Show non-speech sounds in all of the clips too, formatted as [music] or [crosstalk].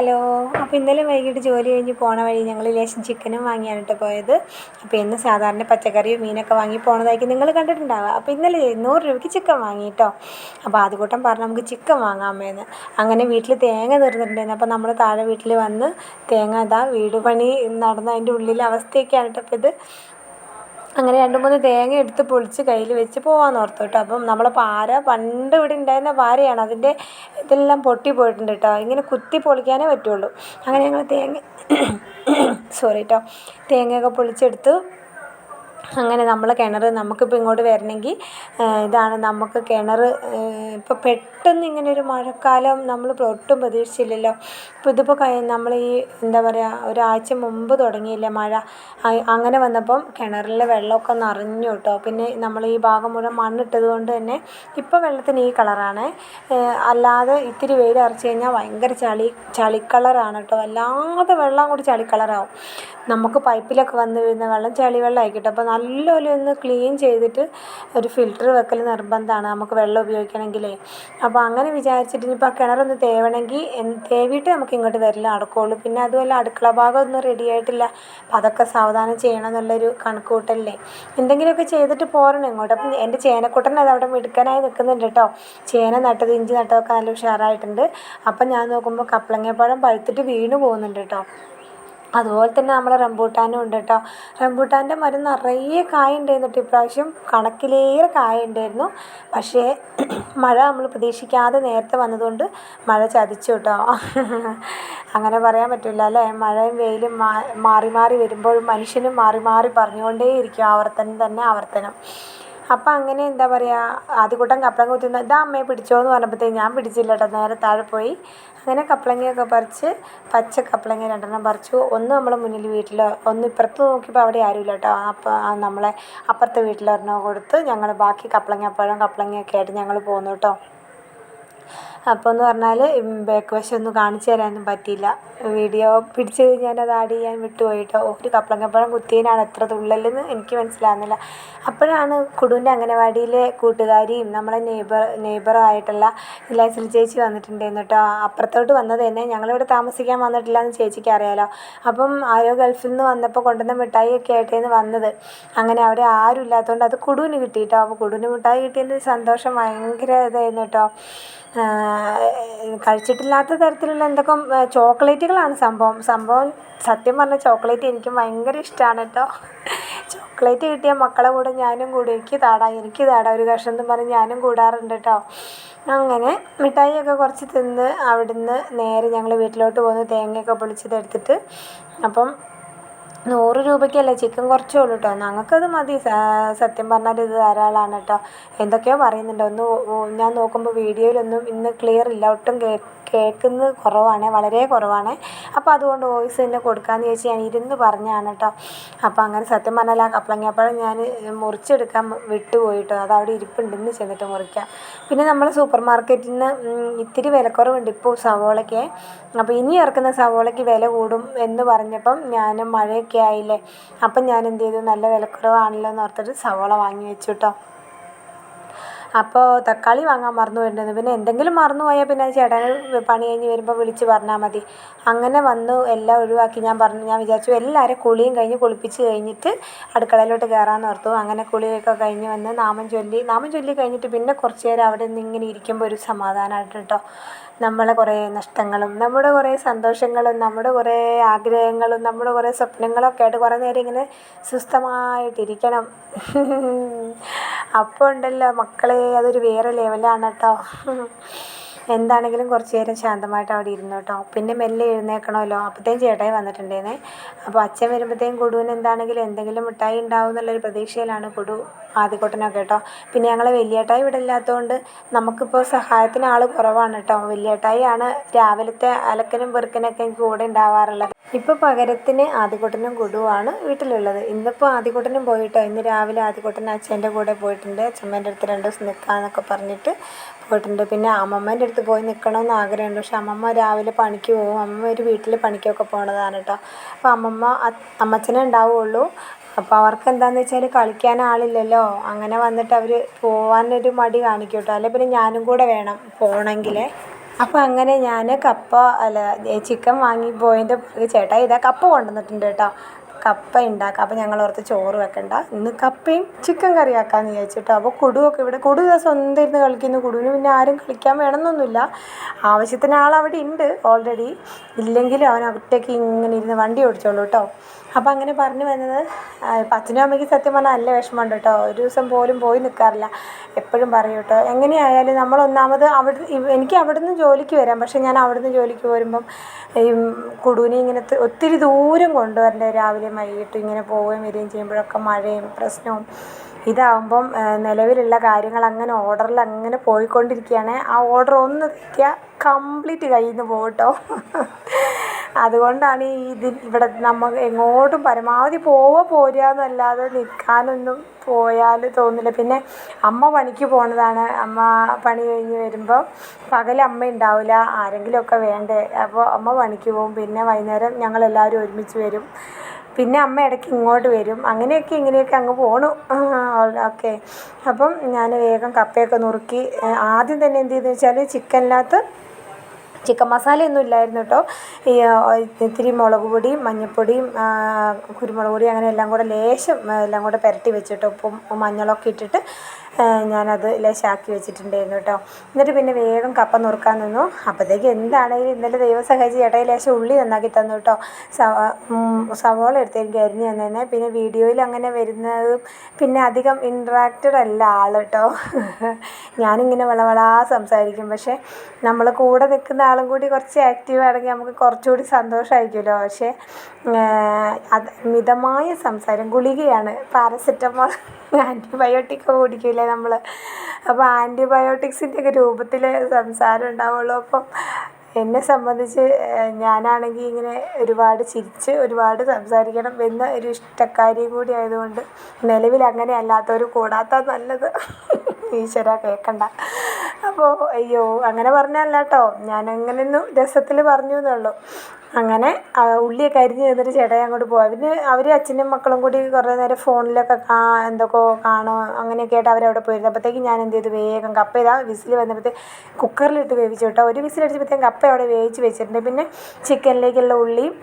Hello. അപ്പോൾ ഇന്നലെ വൈകിട്ട് ജോലി കഴിഞ്ഞ് പോണ വഴി ഞങ്ങൾ ലേശം ചിക്കനും വാങ്ങിയാണ് കേട്ടോ പോയത്. അപ്പോൾ ഇന്ന് സാധാരണ പച്ചക്കറിയും മീനൊക്കെ വാങ്ങി പോണതായിരിക്കും നിങ്ങൾ കണ്ടിട്ടുണ്ടാവുക. അപ്പോൾ ഇന്നലെ നൂറ് രൂപയ്ക്ക് ചിക്കൻ വാങ്ങി കേട്ടോ അപ്പോൾ ആദ്യകൂട്ടം പറഞ്ഞു നമുക്ക് ചിക്കൻ വാങ്ങാമെന്ന്. അങ്ങനെ വീട്ടിൽ തേങ്ങ തീർന്നിട്ടുണ്ടായിരുന്നു അപ്പോൾ നമ്മൾ താഴെ വീട്ടിൽ വന്ന് തേങ്ങ ഇതാ വീട് പണി നടന്ന അതിന്റെ ഉള്ളിലെ അവസ്ഥയൊക്കെയാണ് കേട്ടോ അപ്പോൾ ഇത്. അങ്ങനെ രണ്ട് മൂന്ന് തേങ്ങ എടുത്ത് പൊളിച്ച് കയ്യിൽ വെച്ച് പോകാമെന്ന് ഓർത്തു കേട്ടോ. അപ്പം നമ്മൾ പാര പണ്ട് ഇവിടെ ഉണ്ടായിരുന്ന പാരയാണ്. അതിന്റെ ഇതെല്ലാം പൊട്ടി പോയിട്ടുണ്ട് കേട്ടോ. ഇങ്ങനെ കുത്തി പൊളിക്കാനേ പറ്റുള്ളൂ. അങ്ങനെ ഞങ്ങൾ തേങ്ങ [coughs] സോറി കേട്ടോ തേങ്ങയൊക്കെ പൊളിച്ചെടുത്തു. അങ്ങനെ നമ്മൾ കിണർ നമുക്കിപ്പോൾ ഇങ്ങോട്ട് വരണമെങ്കിൽ ഇതാണ് നമുക്ക് കിണർ ഇപ്പോൾ പെട്ടെന്ന് ഇങ്ങനെ ഒരു മഴക്കാലം നമ്മൾ ഒട്ടും പ്രതീക്ഷിച്ചില്ലല്ലോ. ഇപ്പോൾ ഇതിപ്പോൾ നമ്മൾ ഈ എന്താ പറയുക ഒരാഴ്ച മുമ്പ് തുടങ്ങിയില്ലേ മഴ. അങ്ങനെ വന്നപ്പം കിണറിലെ വെള്ളമൊക്കെ നിറഞ്ഞു കേട്ടോ. പിന്നെ നമ്മൾ ഈ ഭാഗം മുഴുവൻ മണ്ണിട്ടത് കൊണ്ട് തന്നെ ഇപ്പോൾ വെള്ളത്തിന് ഈ കളറാണ്. അല്ലാതെ ഇത്തിരി വെയിൽ അറച്ച് കഴിഞ്ഞാൽ ഭയങ്കര ചളി ചളി കേട്ടോ. വല്ലാതെ വെള്ളം കൂടി ചളി കളറാവും. നമുക്ക് പൈപ്പിലൊക്കെ വന്ന് വീഴുന്ന വെള്ളം ചളി വെള്ളമായി കേട്ടോ. അപ്പോൾ നല്ലപോലെ ഒന്ന് ക്ലീൻ ചെയ്തിട്ട് ഒരു ഫിൽറ്റർ വെക്കൽ നിർബന്ധമാണ് നമുക്ക് വെള്ളം ഉപയോഗിക്കണമെങ്കിലേ അപ്പോൾ അങ്ങനെ വിചാരിച്ചിട്ട് ഇനിയിപ്പോൾ ആ കിണറൊന്ന് തേവണമെങ്കിൽ തേവിയിട്ട് നമുക്ക് ഇങ്ങോട്ട് വരൽ നടക്കുകയുള്ളൂ പിന്നെ അതുമല്ല അടുക്കള ഭാഗം ഒന്നും റെഡി ആയിട്ടില്ല. അപ്പം അതൊക്കെ സാവധാനം ചെയ്യണം എന്നുള്ളൊരു കണക്കുകൂട്ടല്ലേ എന്തെങ്കിലുമൊക്കെ ചെയ്തിട്ട് പോരണം ഇങ്ങോട്ട്. അപ്പം എന്റെ ചേനക്കുട്ടൻ അത് അവിടെ മിടുക്കനായി നിൽക്കുന്നുണ്ട് കേട്ടോ ചേന നട്ടത് ഇഞ്ചി നട്ടതൊക്കെ നല്ല ഉഷാറായിട്ടുണ്ട്. അപ്പം ഞാൻ നോക്കുമ്പോൾ കപ്പളങ്ങപ്പഴം പഴുത്തിട്ട് വീണ് പോകുന്നുണ്ട് കേട്ടോ അതുപോലെ തന്നെ നമ്മളെ റംബൂട്ടാനും ഉണ്ട് കേട്ടോ. റംബൂട്ടാന്റെ മരം നിറയെ കായ ഉണ്ടായിരുന്നു കേട്ടോ. ഇപ്രാവശ്യം കണക്കിലേറെ കായ ഉണ്ടായിരുന്നു. പക്ഷേ മഴ നമ്മൾ പ്രതീക്ഷിക്കാതെ നേരത്തെ വന്നതുകൊണ്ട് മഴ ചതിച്ചു കേട്ടോ. അങ്ങനെ പറയാൻ പറ്റില്ല അല്ലേ? മഴയും വെയിലും മാറി മാറി വരുമ്പോഴും മനുഷ്യനും മാറി മാറി പറഞ്ഞുകൊണ്ടേയിരിക്കും ആവർത്തനം തന്നെ ആവർത്തനം. അപ്പം അങ്ങനെ എന്താ പറയുക ആദ്യകൂട്ടം കപ്പളങ്ങ കുത്തുന്ന ഇതാ അമ്മയെ പിടിച്ചോ എന്ന് പറഞ്ഞപ്പോഴത്തേക്ക് ഞാൻ പിടിച്ചില്ല കേട്ടോ നേരെ താഴെ പോയി. അങ്ങനെ കപ്പളങ്ങയൊക്കെ പറിച്ച് പച്ച കപ്പളങ്ങ രണ്ടെണ്ണം പറിച്ചു. ഒന്ന് നമ്മളെ മുന്നിൽ വീട്ടിൽ ഒന്ന് ഇപ്പുറത്ത് നോക്കിയപ്പോൾ അവിടെ ആരുമില്ല കേട്ടോ അപ്പോൾ നമ്മളെ അപ്പുറത്തെ വീട്ടിലൊരെണ്ണം കൊടുത്ത് ഞങ്ങൾ ബാക്കി കപ്പളങ്ങ കപ്പളങ്ങപ്പഴം കപ്പളങ്ങയൊക്കെ ആയിട്ട് ഞങ്ങൾ പോന്നു കേട്ടോ. അപ്പോൾ എന്ന് പറഞ്ഞാൽ ബാക്ക് വശം ഒന്നും കാണിച്ചു തരാനൊന്നും പറ്റിയില്ല. വീഡിയോ പിടിച്ച് അത് ആഡ് ചെയ്യാൻ വിട്ടുപോയിട്ടോ. ഒരു കപ്പളങ്ങപ്പഴം കുത്തിയതിനാണ് എത്ര തുള്ളലെന്ന് എനിക്ക് മനസ്സിലാകുന്നില്ല അപ്പോഴാണ് കുടുവിന്റെ അംഗനവാടിയിലെ കൂട്ടുകാരിയും നമ്മളെ നെയ്ബർ നെയ്ബറായിട്ടുള്ള ലൈസൽ ചേച്ചി വന്നിട്ടുണ്ടായിരുന്നു കേട്ടോ അപ്പുറത്തോട്ട് വന്നത് തന്നെ ഞങ്ങളിവിടെ താമസിക്കാൻ വന്നിട്ടില്ല എന്ന് ചേച്ചിക്ക് അറിയാലോ. അപ്പം ആരോ ഗൾഫിൽ നിന്ന് വന്നപ്പോൾ കൊണ്ടുവന്ന മിഠായി ഒക്കെ ആയിട്ടേന്ന് വന്നത്. അങ്ങനെ അവിടെ ആരും ഇല്ലാത്തതുകൊണ്ട് അത് കുടുവിന് കിട്ടി കേട്ടോ അപ്പോൾ കുടുവിന് മിഠായി കിട്ടിയതിന്റെ സന്തോഷം ഭയങ്കര ഇതായിരുന്നു കേട്ടോ കഴിച്ചിട്ടില്ലാത്ത തരത്തിലുള്ള എന്തൊക്കെ ചോക്ലേറ്റുകളാണ് സംഭവം. സംഭവം സത്യം പറഞ്ഞാൽ ചോക്ലേറ്റ് എനിക്ക് ഭയങ്കര ഇഷ്ടമാണ് കേട്ടോ ചോക്ലേറ്റ് കിട്ടിയ മക്കളെ കൂടെ ഞാനും കൂടി എനിക്ക് താടാ എനിക്ക് താടാ ഒരു കഷ്ണം എന്ന് പറഞ്ഞ് ഞാനും കൂടാറുണ്ട് കേട്ടോ അങ്ങനെ മിഠായിയൊക്കെ കുറച്ച് തിന്ന് അവിടുന്ന് നേരെ ഞങ്ങൾ വീട്ടിലോട്ട് പോന്ന് തേങ്ങയൊക്കെ പൊളിച്ചതെടുത്തിട്ട് അപ്പം നൂറ് രൂപയ്ക്കല്ലേ? ചിക്കൻ കുറച്ചേ ഉള്ളൂ കേട്ടോ ഞങ്ങൾക്കത് മതി സത്യം പറഞ്ഞാൽ ഇത് ധാരാളമാണ് കേട്ടോ എന്തൊക്കെയോ പറയുന്നുണ്ട്. ഒന്ന് ഞാൻ നോക്കുമ്പോൾ വീഡിയോയിലൊന്നും ഇന്ന് ക്ലിയർ ഇല്ല. ഒട്ടും കേ കേൾക്കുന്നത് കുറവാണ്. വളരെ കുറവാണ്. അപ്പോൾ അതുകൊണ്ട് വോയിസ് തന്നെ കൊടുക്കാമെന്ന് ചോദിച്ച് ഞാൻ ഇരുന്ന് പറഞ്ഞാണ് കേട്ടോ അപ്പോൾ അങ്ങനെ സത്യം പറഞ്ഞാൽ ആ കപ്പളങ്ങാപ്പഴം ഞാൻ മുറിച്ചെടുക്കാൻ വിട്ടുപോയി കേട്ടോ അത് അവിടെ ഇരിപ്പുണ്ട്. ഇന്ന് ചെന്നിട്ട് മുറിക്കാം. പിന്നെ നമ്മൾ സൂപ്പർ മാർക്കറ്റിൽ നിന്ന് ഇത്തിരി വിലക്കുറവുണ്ട് ഇപ്പോൾ സവോളയ്ക്ക്. അപ്പോൾ ഇനി ഇറക്കുന്ന സവോളയ്ക്ക് വില കൂടും എന്ന് പറഞ്ഞപ്പം ഞാൻ മഴയൊക്കെ ആയില്ലേ? അപ്പം ഞാൻ എന്ത് ചെയ്തു? നല്ല വിലക്കുറവാണല്ലോ എന്ന് ഓർത്തിട്ട് സവോള വാങ്ങി വെച്ചു കേട്ടോ അപ്പോൾ തക്കാളി വാങ്ങാൻ മറന്നു പോയിട്ടുണ്ടായിരുന്നു പിന്നെ എന്തെങ്കിലും മറന്നു പോയാൽ പിന്നെ ചേട്ടന് പണി കഴിഞ്ഞ് വരുമ്പോൾ വിളിച്ച് പറഞ്ഞാൽ മതി. അങ്ങനെ വന്നു എല്ലാം ഒഴിവാക്കി. ഞാൻ പറഞ്ഞു ഞാൻ വിചാരിച്ചു എല്ലാവരും കുളിയും കഴിഞ്ഞ് കുളിപ്പിച്ച് കഴിഞ്ഞിട്ട് അടുക്കളയിലോട്ട് കയറാമെന്ന് ഓർത്തു. അങ്ങനെ കുളിയൊക്കെ കഴിഞ്ഞ് വന്ന് നാമം ചൊല്ലി നാമം ചൊല്ലി കഴിഞ്ഞിട്ട് പിന്നെ കുറച്ച് നേരം അവിടെ നിന്ന് ഇങ്ങനെ ഇരിക്കുമ്പോൾ ഒരു സമാധാനമായിട്ട് കേട്ടോ. നമ്മളെ കുറേ നഷ്ടങ്ങളും നമ്മുടെ കുറേ സന്തോഷങ്ങളും നമ്മുടെ കുറേ ആഗ്രഹങ്ങളും നമ്മുടെ കുറേ സ്വപ്നങ്ങളൊക്കെ ആയിട്ട് കുറേ നേരം ഇങ്ങനെ സ്വസ്ഥമായിട്ടിരിക്കണം അപ്പോൾ ഉണ്ടല്ലോ മക്കളെ അതൊരു വേറെ ലെവലാണ് കേട്ടോ എന്താണെങ്കിലും കുറച്ച് നേരം ശാന്തമായിട്ട് അവിടെ ഇരുന്നു കേട്ടോ പിന്നെ മെല്ലെ എഴുന്നേക്കണമല്ലോ. അപ്പോഴത്തേക്കും ചേട്ടായി വന്നിട്ടുണ്ടേനെ അപ്പോൾ അച്ഛൻ വരുമ്പോഴത്തേക്കും കുടുവിന് എന്താണെങ്കിലും എന്തെങ്കിലും മിഠായി ഉണ്ടാവും എന്നുള്ളൊരു പ്രതീക്ഷയിലാണ് കുടു ആദ്യക്കൊട്ടനൊക്കെ കേട്ടോ പിന്നെ ഞങ്ങൾ വലിയേട്ടായി ഇവിടെ ഇല്ലാത്തതുകൊണ്ട് നമുക്കിപ്പോൾ സഹായത്തിന് ആൾ കുറവാണ് കേട്ടോ വലിയേട്ടായി ആണ് രാവിലത്തെ അലക്കനും പെറുക്കനൊക്കെ എനിക്ക് കൂടെ ഉണ്ടാവാറുള്ളത് ഇപ്പോൾ പകരത്തിന് ആദ്യക്കുട്ടനും കുടുവാണ് വീട്ടിലുള്ളത്. ഇന്നിപ്പോൾ ആദ്യക്കുട്ടനും പോയിട്ടോ. ഇന്ന് രാവിലെ ആദ്യക്കുട്ടൻ അച്ഛന്റെ കൂടെ പോയിട്ടുണ്ട്. അച്ഛമ്മേന്റെ അടുത്ത് രണ്ട് ദിവസം നിൽക്കാമെന്നൊക്കെ പറഞ്ഞിട്ട് പോയിട്ടുണ്ട്. പിന്നെ അമ്മമ്മേന്റെ അടുത്ത് പോയി നിൽക്കണമെന്ന് ആഗ്രഹമുണ്ട് പക്ഷെ അമ്മമ്മ രാവിലെ പണിക്ക് പോകും അമ്മമ്മ ഒരു വീട്ടിൽ പണിക്കൊക്കെ പോണതാണ് കേട്ടോ അപ്പോൾ അമ്മമ്മ അമ്മച്ചനെ ഉണ്ടാവുള്ളൂ അപ്പോൾ അവർക്ക് എന്താണെന്ന് വെച്ചാൽ കളിക്കാൻ ആളില്ലല്ലോ. അങ്ങനെ വന്നിട്ട് അവർ പോവാനൊരു മടി കാണിക്കും കേട്ടോ അല്ലെങ്കിൽ പിന്നെ ഞാനും കൂടെ വേണം പോകണമെങ്കിൽ അപ്പോൾ അങ്ങനെ ഞാൻ കപ്പ അല്ല ചിക്കൻ വാങ്ങി പോയതിന്റെ ചേട്ടാ ഇതാ കപ്പ കൊണ്ടുവന്നിട്ടുണ്ട് കേട്ടോ. കപ്പ ഉണ്ടാക്കാം അപ്പോൾ ഞങ്ങൾ ഓർത്ത് ചോറ് വെക്കണ്ട. ഇന്ന് കപ്പയും ചിക്കൻ കറി ആക്കാമെന്ന് വിചാരിച്ചിട്ടോ. അപ്പോൾ കുടുവൊക്കെ ഇവിടെ കൊടു സ്വന്തം ഇരുന്ന് കളിക്കുന്നു. കുടുവിന് പിന്നെ ആരും കളിക്കാൻ വേണമെന്നൊന്നുമില്ല. ആവശ്യത്തിന് ആൾ അവിടെ ഉണ്ട് ഓൾറെഡി. ഇല്ലെങ്കിലും അവൻ ഒറ്റയ്ക്ക് ഇങ്ങനെ ഇരുന്ന് വണ്ടി ഓടിച്ചോളൂ കേട്ടോ. അപ്പോൾ അങ്ങനെ പറഞ്ഞു വന്നത്. ഇപ്പം അച്ഛനും അമ്മയ്ക്ക് സത്യം പറഞ്ഞാൽ നല്ല വിഷമമുണ്ട് കേട്ടോ ഒരു ദിവസം പോലും പോയി നിൽക്കാറില്ല എപ്പോഴും പറയും കേട്ടോ എങ്ങനെയായാലും നമ്മൾ ഒന്നാമത് അവിടെ എനിക്ക് അവിടുന്ന് ജോലിക്ക് വരാം. പക്ഷേ ഞാൻ അവിടുന്ന് ജോലിക്ക് വരുമ്പം ഈ കുടുവിനെ ഇങ്ങനെ ഒത്തിരി ദൂരം കൊണ്ടുവരേണ്ടത് രാവിലെയും വൈകിട്ടും ഇങ്ങനെ പോവുകയും വരികയും ചെയ്യുമ്പോഴൊക്കെ മഴയും പ്രശ്നവും. ഇതാവുമ്പം നിലവിലുള്ള കാര്യങ്ങൾ അങ്ങനെ ഓർഡറിൽ അങ്ങനെ പോയിക്കൊണ്ടിരിക്കുകയാണ്. ആ ഓർഡർ ഒന്ന് തെറ്റിയാൽ കംപ്ലീറ്റ് കയ്യിൽ നിന്ന് പോകും കേട്ടോ അതുകൊണ്ടാണ് ഇത് ഇവിടെ നമ്മൾ എങ്ങോട്ടും പരമാവധി പോവുക പോരുക എന്നല്ലാതെ നിൽക്കാനൊന്നും പോയാൽ തോന്നില്ല പിന്നെ അമ്മ പണിക്ക് പോണതാണ്. അമ്മ പണി കഴിഞ്ഞ് വരുമ്പോൾ പകൽ അമ്മ ഉണ്ടാവില്ല ആരെങ്കിലുമൊക്കെ വേണ്ടേ. അപ്പോൾ അമ്മ പണിക്ക് പോകും. പിന്നെ വൈകുന്നേരം ഞങ്ങളെല്ലാവരും ഒരുമിച്ച് വരും. പിന്നെ അമ്മ ഇടയ്ക്ക് ഇങ്ങോട്ട് വരും. അങ്ങനെയൊക്കെ ഇങ്ങനെയൊക്കെ അങ്ങ് പോണു. ഓക്കെ. അപ്പം ഞാൻ വേഗം കപ്പയൊക്കെ നുറുക്കി ആദ്യം തന്നെ എന്ത് ചെയ്തെന്ന് വെച്ചാൽ ചിക്കനിനകത്ത് ചിക്കൻ മസാലയൊന്നും ഇല്ലായിരുന്നു കേട്ടോ. ഇത്തിരി മുളക് പൊടിയും മഞ്ഞൾപ്പൊടിയും കുരുമുളക് പൊടി അങ്ങനെ എല്ലാം കൂടെ ലേശം എല്ലാം കൂടെ പുരട്ടി വെച്ചിട്ട് ഉപ്പും മഞ്ഞളൊക്കെ ഇട്ടിട്ട് ഞാനത് ലേശാക്കി വെച്ചിട്ടുണ്ടായിരുന്നു കേട്ടോ. എന്നിട്ട് പിന്നെ വേഗം കപ്പ നുറുക്കാൻ നിന്നു. അപ്പോഴത്തേക്ക് എന്താണെങ്കിലും ഇന്നലെ ദൈവം സഹായിച്ച് ചേട്ടായി ലേശം ഉള്ളി നന്നാക്കി തന്നു കേട്ടോ. സവോള എടുത്ത് എനിക്ക് അരിഞ്ഞ് തന്നെ പിന്നെ വീഡിയോയിൽ അങ്ങനെ വരുന്നത് പിന്നെ അധികം ഇൻട്രാക്റ്റഡ് അല്ല ആൾ കേട്ടോ. [laughs] ഞാനിങ്ങനെ വളവളാ സംസാരിക്കും. പക്ഷേ നമ്മൾ കൂടെ നിൽക്കുന്ന ആളും കൂടി കുറച്ച് ആക്റ്റീവ് ആണെങ്കിൽ നമുക്ക് കുറച്ചുകൂടി സന്തോഷമായിരിക്കുമല്ലോ പക്ഷേ അത് മിതമായ സംസാരം ഗുളികയാണ്. പാരസെറ്റമോൾ ആന്റിബയോട്ടിക് കുടിക്കില്ലേ നമ്മൾ അപ്പോൾ ആന്റിബയോട്ടിക്സിന്റെ ഒക്കെ രൂപത്തിൽ സംസാരം ഉണ്ടാവുള്ളൂ. അപ്പം എന്നെ സംബന്ധിച്ച് ഞാനാണെങ്കിൽ ഇങ്ങനെ ഒരുപാട് ചിരിച്ച് ഒരുപാട് സംസാരിക്കണം എന്ന ഒരു ഇഷ്ടക്കാരിയും കൂടി ആയതുകൊണ്ട് നിലവിൽ അങ്ങനെ അല്ലാത്തവർ കൂടാത്ത നല്ലത് ഈശ്വര കേൾക്കണ്ട അപ്പോൾ അയ്യോ അങ്ങനെ പറഞ്ഞല്ല കേട്ടോ ഞാൻ ഒന്ന് രസത്തിൽ പറഞ്ഞു എന്നുള്ളൂ അങ്ങനെ ഉള്ളിയൊക്കെ അരിഞ്ഞ് തന്നിട്ട് ചേട്ടായി അങ്ങോട്ട് പോയി. പിന്നെ അവർ അച്ഛനും മക്കളും കൂടി കുറേ നേരം ഫോണിലൊക്കെ കാ എന്തൊക്കെയോ കാണോ അങ്ങനെയൊക്കെ ആയിട്ട് അവരവിടെ പോയിരുന്നു. അപ്പോഴത്തേക്കും ഞാൻ എന്ത് ചെയ്തു? വേഗം കപ്പ ഇതാ വിസിൽ വന്നപ്പോഴത്തേക്ക് കുക്കറിലിട്ട് വേവിച്ചു കേട്ടോ. ഒരു വിസിൽ അടിച്ചപ്പോഴത്തേക്കും കപ്പ അവിടെ വേവിച്ച് വെച്ചിട്ടുണ്ട്. പിന്നെ ചിക്കനിലേക്കുള്ള ഉള്ളിയും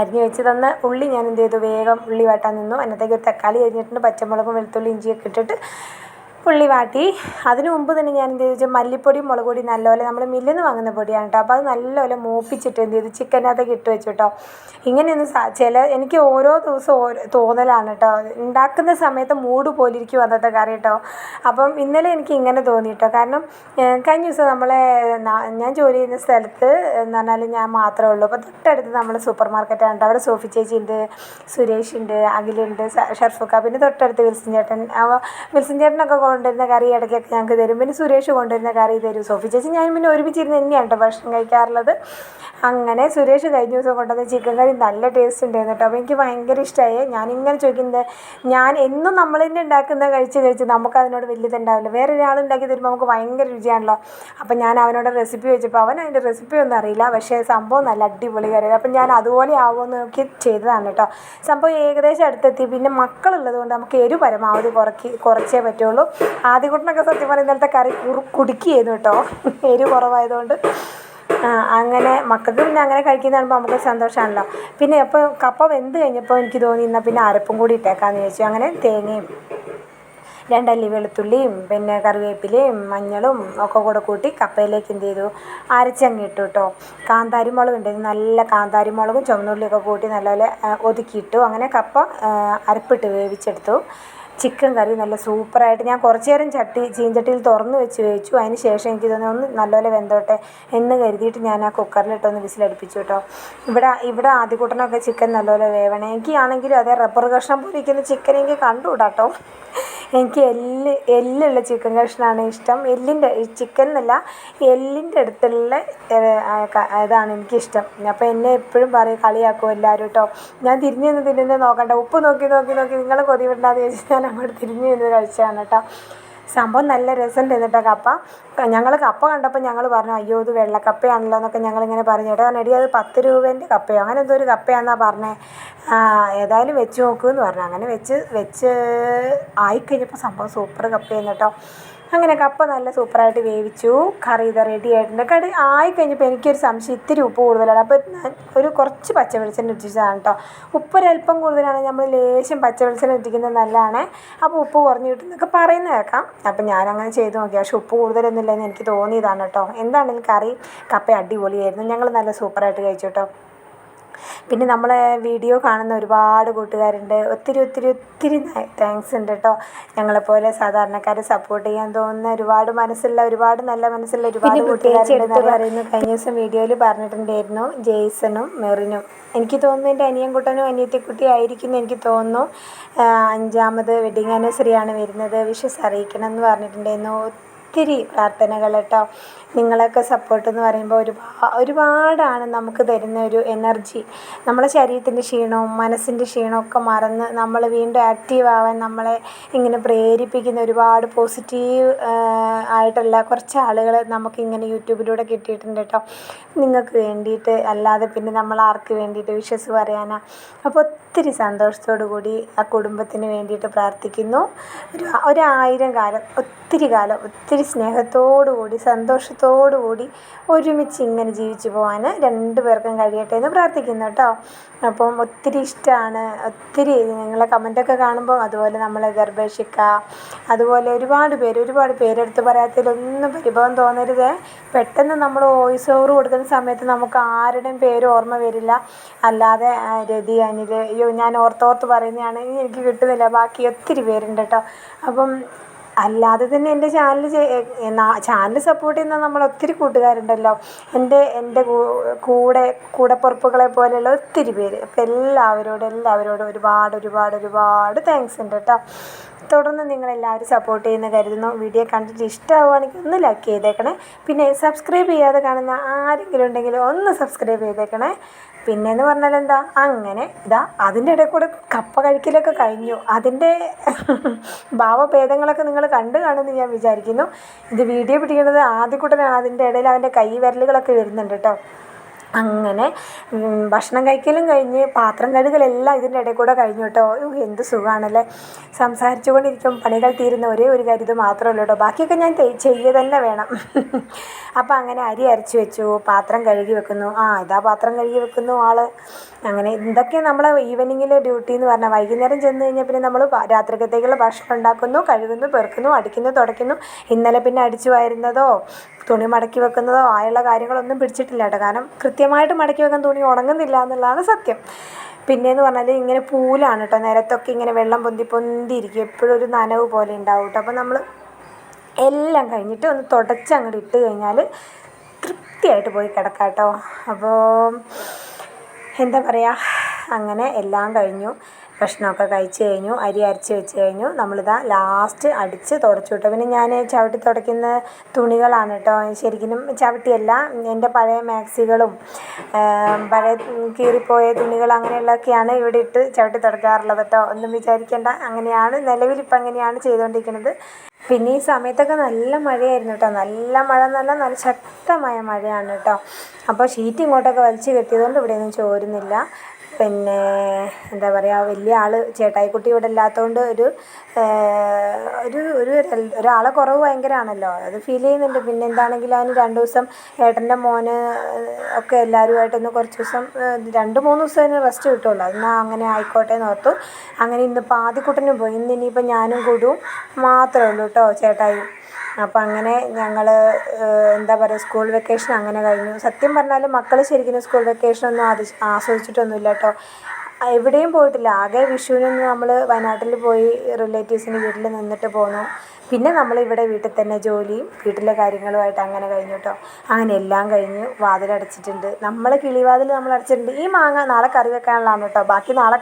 അരിഞ്ഞ് വെച്ച് തന്ന ഉള്ളി ഞാൻ എന്ത് ചെയ്തു? വേഗം ഉള്ളി വാട്ടാൻ നിന്നു. അതിനകത്തേക്ക് ഒരു തക്കാളി അരിഞ്ഞിട്ടുണ്ട്. പച്ചമുളകും വെളുത്തുള്ളി ഇഞ്ചിയൊക്കെ ഇട്ടിട്ട് ഉള്ളി വാട്ടി. അതിന് മുമ്പ് തന്നെ ഞാൻ എന്ത് ചെയ്തു? മല്ലിപ്പൊടിയും മുളക് പൊടിയും നല്ലപോലെ നമ്മൾ മില്ലിൽ നിന്ന് വാങ്ങുന്ന പൊടിയാണ് കേട്ടോ അപ്പോൾ അത് നല്ലപോലെ മൂപ്പിച്ചിട്ട് എന്ത് ചെയ്തു? ചിക്കനകത്തേക്ക് ഇട്ട് വെച്ചു കേട്ടോ ഇങ്ങനെയൊന്നും ചില എനിക്ക് ഓരോ ദിവസവും ഓരോ തോന്നലാണ് കേട്ടോ ഉണ്ടാക്കുന്ന സമയത്ത് മൂഡ് പോലെ ഇരിക്കും അന്നത്തെ കറി കേട്ടോ അപ്പം ഇന്നലെ എനിക്ക് ഇങ്ങനെ തോന്നി കേട്ടോ കാരണം കഴിഞ്ഞ ദിവസം നമ്മളെ ഞാൻ ജോലി ചെയ്യുന്ന സ്ഥലത്ത് എന്ന് പറഞ്ഞാൽ ഞാൻ മാത്രമേ ഉള്ളൂ. അപ്പോൾ തൊട്ടടുത്ത് നമ്മൾ സൂപ്പർ മാർക്കറ്റാണ് അവിടെ സോഫി ചേച്ചി ഉണ്ട് സുരേഷ് ഉണ്ട് അഖിലുണ്ട് ഷർഫുക്ക. പിന്നെ തൊട്ടടുത്ത് വിൽസൻ ചേട്ടൻ. വിൽസൻ ചേട്ടനൊക്കെ കൊണ്ടുവരുന്ന കറി ഇടയ്ക്കൊക്കെ ഞങ്ങൾക്ക് തരും. പിന്നെ സുരേഷ് കൊണ്ടുവരുന്ന കറി തരും. സോഫി ചേച്ചി ഞാൻ പിന്നെ ഒരുമിച്ചിരുന്ന് തന്നെയാണ് കേട്ടോ ഭക്ഷണം കഴിക്കാറുള്ളത്. അങ്ങനെ സുരേഷ് കഴിഞ്ഞ ദിവസം കൊണ്ടുവന്ന ചിക്കൻ കറി നല്ല ടേസ്റ്റ് ഉണ്ടായിരുന്നു കേട്ടോ അപ്പോൾ എനിക്ക് ഭയങ്കര ഇഷ്ടമായി ഞാനിങ്ങനെ ചോദിക്കുന്നത് ഞാൻ എന്നും നമ്മൾ തന്നെ ഉണ്ടാക്കുന്ന കഴിച്ച് കഴിച്ച് നമുക്ക് അതിനോട് വലിയതുണ്ടാവില്ല വേറെ ഒരാൾ ഉണ്ടാക്കി തരുമ്പോൾ നമുക്ക് ഭയങ്കര രുചിയാണല്ലോ. അപ്പം ഞാൻ അവനോട് റെസിപ്പി വെച്ചപ്പോൾ അവൻ അതിന്റെ റെസിപ്പി ഒന്നും അറിയില്ല. പക്ഷേ സംഭവം നല്ല അടിപൊളി കറി. അപ്പം ഞാൻ അതുപോലെ ആവുമെന്ന് നോക്കി ചെയ്തതാണ് കേട്ടോ സംഭവം ഏകദേശം അടുത്തെത്തി. പിന്നെ മക്കളുള്ളത് കൊണ്ട് നമുക്ക് എരു പരമാവധി കുറയ്ക്ക് കുറച്ചേ പറ്റുള്ളൂ. ആദ്യകൂട്ടനൊക്കെ സത്യം പറഞ്ഞാൽ ഇന്നലത്തെ കറി കുറു കുടിക്കുകയായിരുന്നു കേട്ടോ. എരിവ് കുറവായതുകൊണ്ട്. അങ്ങനെ മക്കൾക്ക് പിന്നെ അങ്ങനെ കഴിക്കുന്ന കാണുമ്പോൾ നമുക്ക് സന്തോഷമാണല്ലോ പിന്നെ അപ്പോൾ കപ്പ വെന്ത് കഴിഞ്ഞപ്പോൾ എനിക്ക് തോന്നി എന്നാൽ പിന്നെ അരപ്പും കൂടി ഇട്ടേക്കാമെന്ന് ചോദിച്ചു. അങ്ങനെ തേങ്ങയും രണ്ടല്ലി വെളുത്തുള്ളിയും പിന്നെ കറിവേപ്പിലയും മഞ്ഞളും ഒക്കെ കൂടെ കൂട്ടി കപ്പയിലേക്ക് എന്ത് ചെയ്തു? അരച്ചങ്ങ് ഇട്ടു കേട്ടോ. കാന്താരി മുളക് ഉണ്ടായിരുന്നു നല്ല കാന്താരി മുളകും ചുവന്നുള്ളിയൊക്കെ കൂട്ടി നല്ലപോലെ ഒതുക്കിയിട്ടു അങ്ങനെ കപ്പ അരപ്പിട്ട് വേവിച്ചെടുത്തു. ചിക്കൻ കറി നല്ല സൂപ്പറായിട്ട് ഞാൻ കുറച്ച് നേരം ചട്ടി ചീഞ്ചട്ടിയിൽ തുറന്ന് വെച്ച് വേവിച്ചു അതിന് ശേഷം എനിക്ക് തോന്നി ഒന്ന് നല്ലപോലെ വെന്തോട്ടെ എന്ന് കരുതിയിട്ട് ഞാൻ ആ കുക്കറിലിട്ടൊന്ന് വിസിലടുപ്പിച്ചു കേട്ടോ. ഇവിടെ ഇവിടെ ആദ്യക്കൂട്ടനൊക്കെ ചിക്കൻ നല്ലപോലെ വേവണേ. എനിക്കാണെങ്കിലും അതേ റബ്ബർ കഷ്ണം പോലെ ഇരിക്കുന്ന ചിക്കൻ എനിക്ക് കണ്ടുകൂടാ കേട്ടോ. എനിക്ക് എല്ല് എല്ലുള്ള ചിക്കൻ കഷ്ണമാണ് ഇഷ്ടം. എല്ലിന്റെ ചിക്കൻ എന്നല്ല എല്ലിന്റെ അടുത്തുള്ള ഇതാണ് എനിക്കിഷ്ടം. അപ്പോൾ എന്നെ എപ്പോഴും പറയും കളിയാക്കും എല്ലാവരും കേട്ടോ. ഞാൻ തിരിഞ്ഞു നിന്ന് തിരിഞ്ഞ് നോക്കണ്ട. ഉപ്പ് നോക്കി നോക്കി നോക്കി നിങ്ങൾ കൊതി വിടണ്ടാന്ന് ചോദിച്ചാൽ അങ്ങോട്ട് തിരിഞ്ഞു നിന്ന് കഴിച്ചതാണ് കേട്ടോ. സംഭവം നല്ല രസമുണ്ട് എന്നിട്ട് കപ്പ. ഞങ്ങൾ കപ്പ കണ്ടപ്പോൾ ഞങ്ങൾ പറഞ്ഞു അയ്യോ ഇത് വെള്ളക്കപ്പയാണല്ലോ എന്നൊക്കെ ഞങ്ങളിങ്ങനെ പറഞ്ഞു. കേട്ടോ കാരണം എടി അത് പത്ത് രൂപേന്റെ കപ്പയോ? അങ്ങനെ എന്തോ ഒരു കപ്പയാണെന്നാണ് പറഞ്ഞത് ഏതായാലും വെച്ച് നോക്കൂ എന്ന് പറഞ്ഞു. അങ്ങനെ വെച്ച് വെച്ച് ആയിക്കഴിഞ്ഞപ്പോൾ സംഭവം സൂപ്പർ കപ്പയായിരുന്നു കേട്ടോ. അങ്ങനെ കപ്പ നല്ല സൂപ്പറായിട്ട് വേവിച്ചു. കറി ഇത് റെഡി ആയിട്ടുണ്ട്. കറി ആയി കഴിഞ്ഞപ്പോൾ എനിക്കൊരു സംശയം ഇത്തിരി ഉപ്പ് കൂടുതലാണ്. അപ്പോൾ ഒരു കുറച്ച് പച്ച വെളിച്ചെണ്ണ ഇട്ടിച്ചതാണ് കേട്ടോ ഉപ്പ് ഒരല്പം കൂടുതലാണ്. നമ്മൾ ലേശം പച്ച വെളിച്ചെണ്ണ ഇട്ടിക്കുന്നത് നല്ലതാണ്. അപ്പോൾ ഉപ്പ് കുറഞ്ഞു കിട്ടുന്നൊക്കെ പറയുന്നത് കേൾക്കാം. അപ്പോൾ ഞാനങ്ങനെ ചെയ്ത് നോക്കി. പക്ഷേ ഉപ്പ് കൂടുതലൊന്നുമില്ലെന്ന് എനിക്ക് തോന്നിയതാണ് കേട്ടോ എന്താണെങ്കിലും കറി? കപ്പ അടിപൊളിയായിരുന്നു. ഞങ്ങൾ നല്ല സൂപ്പറായിട്ട് കഴിച്ചു കേട്ടോ പിന്നെ നമ്മളെ വീഡിയോ കാണുന്ന ഒരുപാട് കൂട്ടുകാരുണ്ട്. ഒത്തിരി ഒത്തിരി ഒത്തിരി താങ്ക്സ് ഉണ്ട് കേട്ടോ ഞങ്ങളെപ്പോലെ സാധാരണക്കാരെ സപ്പോർട്ട് ചെയ്യാൻ തോന്നുന്ന ഒരുപാട് മനസ്സുള്ള ഒരുപാട് നല്ല മനസ്സുള്ള ഒരുപാട് കൂട്ടുകാരുണ്ട് പറയുന്നു കഴിഞ്ഞ ദിവസം വീഡിയോയിൽ പറഞ്ഞിട്ടുണ്ടായിരുന്നു ജെയ്സണും മെറിനും. എനിക്ക് തോന്നുന്നു എന്റെ അനിയൻകുട്ടനും അനിയത്തിക്കുട്ടി ആയിരിക്കും എന്ന് എനിക്ക് തോന്നുന്നു. അഞ്ചാമത് വെഡിങ് ആനിവേഴ്സറി ആണ് വരുന്നത്. വിഷസ് അറിയിക്കണം എന്ന് പറഞ്ഞിട്ടുണ്ടായിരുന്നു. ഒത്തിരി പ്രാർത്ഥനകൾ കേട്ടോ നിങ്ങളൊക്കെ സപ്പോർട്ട് എന്ന് പറയുമ്പോൾ ഒരുപാട് ഒരുപാടാണ് നമുക്ക് തരുന്ന ഒരു എനർജി നമ്മളെ ശരീരത്തിന്റെ ക്ഷീണവും മനസ്സിന്റെ ക്ഷീണവും ഒക്കെ മറന്ന് നമ്മൾ വീണ്ടും ആക്റ്റീവ് ആവാൻ നമ്മളെ ഇങ്ങനെ പ്രേരിപ്പിക്കുന്ന ഒരുപാട് പോസിറ്റീവ് ആയിട്ടുള്ള കുറച്ച് ആളുകൾ നമുക്കിങ്ങനെ യൂട്യൂബിലൂടെ കിട്ടിയിട്ടുണ്ട് കേട്ടോ നിങ്ങൾക്ക് വേണ്ടിയിട്ട് അല്ലാതെ പിന്നെ നമ്മൾ ആർക്ക് വേണ്ടിയിട്ട് വിശ്വസ് പറയാനാ? അപ്പോൾ ഒത്തിരി സന്തോഷത്തോടു കൂടി ആ കുടുംബത്തിന് വേണ്ടിയിട്ട് പ്രാർത്ഥിക്കുന്നു. ഒരു ഒരായിരം കാലം ഒത്തിരി കാലം ഒത്തിരി സ്നേഹത്തോടു കൂടി സന്തോഷത്തോടു കൂടി ഒരുമിച്ച് ഇങ്ങനെ ജീവിച്ചു പോകാൻ രണ്ട് പേർക്കും കഴിയട്ടെ എന്ന് പ്രാർത്ഥിക്കുന്നു കേട്ടോ. അപ്പം ഒത്തിരി ഇഷ്ടമാണ് ഒത്തിരി നിങ്ങളെ കമന്റൊക്കെ കാണുമ്പോൾ അതുപോലെ നമ്മളെ ഗർഭേഷിക്ക അതുപോലെ ഒരുപാട് പേര് ഒരുപാട് പേരെടുത്ത് പറയാത്തതിലൊന്നും പരിഭവം തോന്നരുത്. പെട്ടെന്ന് നമ്മൾ വോയിസ് ഓവർ കൊടുക്കുന്ന സമയത്ത് നമുക്ക് ആരുടെയും പേര് ഓർമ്മ വരില്ല. അല്ലാതെ രതി അനിൽ അയ്യോ ഞാൻ ഓർത്തോർത്ത് പറയുന്നതാണ്. എനിക്ക് കിട്ടുന്നില്ല. ബാക്കി ഒത്തിരി പേരുണ്ട് കേട്ടോ. അപ്പം അല്ലാതെ തന്നെ എന്റെ ചാനൽ ചാനൽ സപ്പോർട്ട് ചെയ്യുന്ന നമ്മൾ ഒത്തിരി കൂട്ടുകാരുണ്ടല്ലോ. എന്റെ എന്റെ കൂടെ കൂടപ്പുറപ്പുകളെ പോലെയുള്ള ഒത്തിരി പേര്. അപ്പം എല്ലാവരോടും എല്ലാവരോടും ഒരുപാട് ഒരുപാട് ഒരുപാട് താങ്ക്സ് ഉണ്ട് കേട്ടോ തുടർന്ന് നിങ്ങളെല്ലാവരും സപ്പോർട്ട് ചെയ്യുന്ന കരുതുന്നു. വീഡിയോ കണ്ടിട്ട് ഇഷ്ടമാവുകയാണെങ്കിൽ ഒന്ന് ലൈക്ക് ചെയ്തേക്കണേ. പിന്നെ സബ്സ്ക്രൈബ് ചെയ്യാതെ കാണുന്ന ആരെങ്കിലും ഉണ്ടെങ്കിൽ ഒന്ന് സബ്സ്ക്രൈബ് ചെയ്തേക്കണേ. പിന്നെയെന്ന് പറഞ്ഞാൽ എന്താ അങ്ങനെ ഇതാ അതിന്റെ ഇടയിൽ കൂടെ കപ്പ കഴിക്കലൊക്കെ കഴിഞ്ഞു. അതിന്റെ ഭാവഭേദങ്ങളൊക്കെ നിങ്ങൾ കണ്ടു കാണുമെന്ന് ഞാൻ വിചാരിക്കുന്നു. ഇത് വീഡിയോ പിടിക്കുന്നത് ആദ്യക്കൂട്ടനാണ് അതിന്റെ ഇടയിൽ അവന്റെ കൈ വിരലുകളൊക്കെ വരുന്നുണ്ട് കേട്ടോ. അങ്ങനെ ഭക്ഷണം കഴിക്കലും കഴിഞ്ഞ് പാത്രം കഴുകലെല്ലാം ഇതിന്റെ ഇടയിൽ കൂടെ കഴിഞ്ഞു കേട്ടോ. എന്ത് സുഖമാണല്ലേ സംസാരിച്ചു കൊണ്ടിരിക്കും പണികൾ തീരുന്ന ഒരേ ഒരു കാര്യം ഇത് മാത്രമല്ല കേട്ടോ. ബാക്കിയൊക്കെ ഞാൻ ചെയ്യുക തന്നെ വേണം. [laughs] അപ്പോൾ അങ്ങനെ അരി അരച്ച് വെച്ചു പാത്രം കഴുകി വെക്കുന്നു. ആ ഇതാ പാത്രം കഴുകി വെക്കുന്നു ആൾ അങ്ങനെ എന്തൊക്കെ നമ്മൾ ഈവനിങ്ങിലെ ഡ്യൂട്ടി എന്ന് പറഞ്ഞാൽ വൈകുന്നേരം ചെന്ന് കഴിഞ്ഞാൽ പിന്നെ നമ്മൾ രാത്രിക്കത്തേക്കുള്ള ഭക്ഷണം ഉണ്ടാക്കുന്നു കഴുകുന്നു പെറുക്കുന്നു അടിക്കുന്നു തുടയ്ക്കുന്നു. ഇന്നലെ പിന്നെ അടിച്ചു വാരുന്നതോ തുണി മടക്കി വെക്കുന്നതോ ആയുള്ള കാര്യങ്ങളൊന്നും പിടിച്ചിട്ടില്ല കേട്ടോ. കാരണം കൃത്യമായിട്ട് മടക്കി വെക്കാൻ തുണി ഉണങ്ങുന്നില്ല എന്നുള്ളതാണ് സത്യം. പിന്നെയെന്ന് പറഞ്ഞാൽ ഇങ്ങനെ പൂലാണ് കേട്ടോ നിലത്തൊക്കെ ഇങ്ങനെ വെള്ളം പൊന്തി പൊന്തിയിരിക്കും. എപ്പോഴും ഒരു നനവ് പോലെ ഉണ്ടാവും കേട്ടോ അപ്പോൾ നമ്മൾ എല്ലാം കഴിഞ്ഞിട്ട് ഒന്ന് തുടച്ച് അങ്ങോട്ട് ഇട്ട് കഴിഞ്ഞാൽ തൃപ്തിയായിട്ട് പോയി കിടക്കാം കേട്ടോ അപ്പോൾ എന്താ പറയുക അങ്ങനെ എല്ലാം കഴിഞ്ഞു. ഭക്ഷണമൊക്കെ കഴിച്ച് കഴിഞ്ഞു അരി അരച്ച് വെച്ച് കഴിഞ്ഞു. നമ്മളിതാ ലാസ്റ്റ് അടിച്ച് തുടച്ചു കേട്ടോ പിന്നെ ഞാൻ ചവിട്ടി തുടയ്ക്കുന്ന തുണികളാണ് കേട്ടോ. ശരിക്കും ചവിട്ടിയല്ല എന്റെ പഴയ മാക്സികളും പഴയ കീറിപ്പോയ തുണികൾ അങ്ങനെയുള്ളതൊക്കെയാണ് ഇവിടെ ഇട്ട് ചവിട്ടി തുടയ്ക്കാറുള്ളത് കേട്ടോ. ഒന്നും വിചാരിക്കേണ്ട. അങ്ങനെയാണ് നിലവിൽ ഇപ്പം അങ്ങനെയാണ് ചെയ്തുകൊണ്ടിരിക്കുന്നത്. പിന്നെ ഈ സമയത്തൊക്കെ നല്ല മഴയായിരുന്നു കേട്ടോ. നല്ല മഴ നല്ല നല്ല ശക്തമായ മഴയാണ് കേട്ടോ. അപ്പോൾ ഷീറ്റ് ഇങ്ങോട്ടൊക്കെ വലിച്ചു കെട്ടിയതുകൊണ്ട് ഇവിടെയൊന്നും ചോരുന്നില്ല. പിന്നെ എന്താ പറയുക വലിയ ആൾ ചേട്ടായിക്കുട്ടി ഇവിടെ ഇല്ലാത്തതുകൊണ്ട് ഒരു ഒരു ഒരു ഒരാളെ കുറവ് ഭയങ്കരമാണല്ലോ അത് ഫീൽ ചെയ്യുന്നുണ്ട്. പിന്നെ എന്താണെങ്കിലും അവന് രണ്ട് ദിവസം ഏട്ടന്റെ മോന് ഒക്കെ എല്ലാവരുമായിട്ടൊന്ന് കുറച്ച് ദിവസം രണ്ട് മൂന്ന് ദിവസം അതിന് റെസ്റ്റ് കിട്ടുള്ളൂ. എന്നാൽ അങ്ങനെ ആയിക്കോട്ടെ എന്ന് ഓർത്തു. അങ്ങനെ ഇന്നിപ്പോൾ ആദ്യക്കുട്ടനും പോയി. ഇന്ന് ഇനിയിപ്പോൾ ഞാനും കൂടും മാത്രമേ ഉള്ളൂ കേട്ടോ ചേട്ടായും. അപ്പം അങ്ങനെ ഞങ്ങൾ എന്താ പറയുക സ്കൂൾ വെക്കേഷൻ അങ്ങനെ കഴിഞ്ഞു. സത്യം പറഞ്ഞാൽ മക്കൾ ശരിക്കും സ്കൂൾ വെക്കേഷനൊന്നും ആദി ആസ്വദിച്ചിട്ടൊന്നുമില്ല കേട്ടോ എവിടെയും പോയിട്ടില്ല. ആകെ വിഷുവിനൊന്ന് നമ്മൾ വയനാട്ടിൽ പോയി റിലേറ്റീവ്സിന്റെ വീട്ടിൽ നിന്നിട്ട് പോന്നു. പിന്നെ നമ്മൾ ഇവിടെ വീട്ടിൽ തന്നെ ജോലിയും വീട്ടിലെ കാര്യങ്ങളുമായിട്ട് അങ്ങനെ കഴിഞ്ഞു കേട്ടോ അങ്ങനെ എല്ലാം കഴിഞ്ഞ് വാതിലടച്ചിട്ടുണ്ട്. നമ്മൾ കിളിവാതിൽ നമ്മൾ അടച്ചിട്ടുണ്ട് ഈ മാങ്ങ നാളെ കറി വെക്കാനുള്ളതാണ് കേട്ടോ ബാക്കി നാളെ